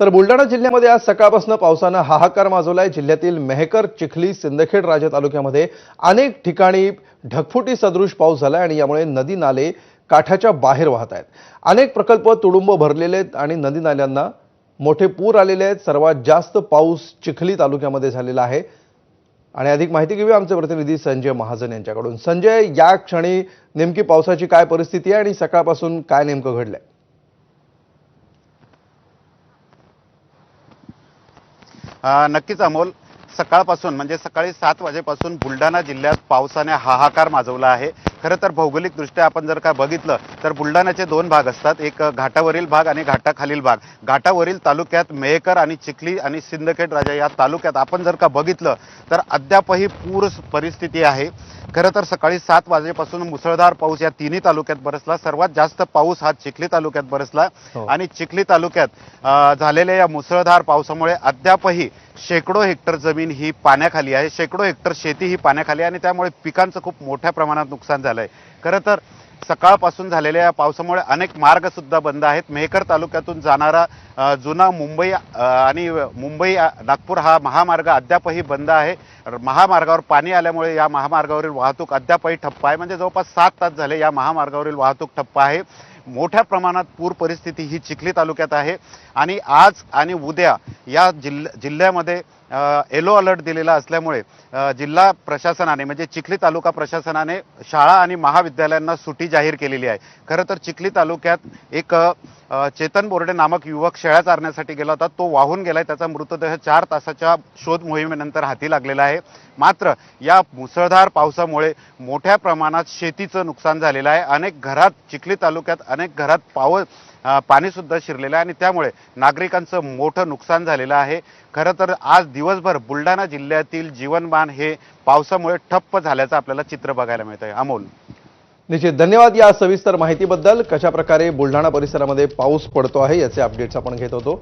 तर बुलढाणा जिल्ह्यामध्ये आज सकाळपासून पावसानं हाहाकार माजवलाय. जिल्ह्यातील मेहकर चिखली सिंदखेड राजा तालुक्यामध्ये अनेक ठिकाणी ढगफुटी सदृश पाऊस झालाय आणि यामुळे नदी नाले काठाच्या बाहेर वाहत आहेत. अनेक प्रकल्प तुडुंब भरलेले आहेत आणि नदी नाल्यांना मोठे पूर आलेले आहेत. सर्वात जास्त पाऊस चिखली तालुक्यामध्ये झालेला आहे. आणि अधिक माहिती घेऊया आमचे प्रतिनिधी संजय महाजन यांच्याकडून. संजय या क्षणी नेमकी पावसाची काय परिस्थिती आहे आणि सकाळपासून काय नेमकं घडलंय? नक्कीच अमोल सकाळपासून म्हणजे सकाळी सात वाजेपासून बुलढाणा जिल्ह्यात पावसाने हाहाकार माजवला आहे. खरं तर भौगोलिकदृष्ट्या आपण जर का बघितलं तर बुलढाण्याचे दोन भाग असतात. एक घाटावरील भाग आणि घाटाखालील भाग. घाटावरील तालुक्यात मेहकर आणि चिखली आणि सिंदखेड राजा या तालुक्यात आपण जर का बघितलं तर अद्यापही पूर परिस्थिती आहे. खरं तर सकाळी सात वाजेपासून मुसळधार पाऊस या तिन्ही तालुक्यात बरसला. सर्वात जास्त पाऊस हा चिखली तालुक्यात बरसला. हो. आणि चिखली तालुक्यात झालेल्या या मुसळधार पावसामुळे अद्यापही शेकडो हेक्टर जमीन ही पाण्याखाली आहे. शेकडो हेक्टर शेती ही पाण्याखाली आहे आणि त्यामुळे पिकांचं खूप मोठ्या प्रमाणात नुकसान झालं आहे खरं तर सकाळपासून झालेल्या या पावसामुळे अनेक मार्गसुद्धा बंद आहेत. मेहकर तालुक्यातून जाणारा जुना मुंबई आणि मुंबई नागपूर हा महामार्ग अद्यापही बंद आहे. महामार्गावर पाणी आल्यामुळे या महामार्गावरील वाहतूक अद्यापही ठप्प आहे. म्हणजे जवळपास सात तास झाले या महामार्गावरील वाहतूक ठप्प आहे. मोठ्या प्रमाणात पूर परिस्थिती ही चिखली तालुक्यात आहे. आणि आज आणि उद्या या जिल्ह जिल्ह्यामध्ये येलो अलर्ट दिलेला असल्यामुळे जिल्हा प्रशासनाने म्हणजे चिखली तालुका प्रशासनाने शाळा आणि महाविद्यालयांना सुटी जाहीर केलेली आहे. खरं तर चिखली तालुक्यात एक चेतन बोर्डे नामक युवक शेळ्या चारण्यासाठी गेला होता. तो वाहून गेलाय त्याचा मृतदेह चार तासाच्या शोध मोहिमेनंतर हाती लागलेला आहे. मात्र या मुसळधार पावसामुळे मोठ्या प्रमाणात शेतीचं नुकसान झालेलं आहे. अनेक घरात चिखली तालुक्यात अनेक घरात पाव पाणीसुद्धा शिरलेलं आहे आणि त्यामुळे नागरिकांचं मोठं नुकसान झालेलं आहे. खरं तर आज दिवसभर बुलढाणा जिल्ह्यातील जीवनमान हे पावसामुळे ठप्प झाल्याचं आपल्याला चित्र बघायला मिळत आहे अमोल. निश्चित. धन्यवाद या सविस्तर माहितीबद्दल. कशा प्रकारे बुलढाणा परिसरामध्ये पाऊस पडतो आहे याचे अपडेट्स आपण घेत होतो.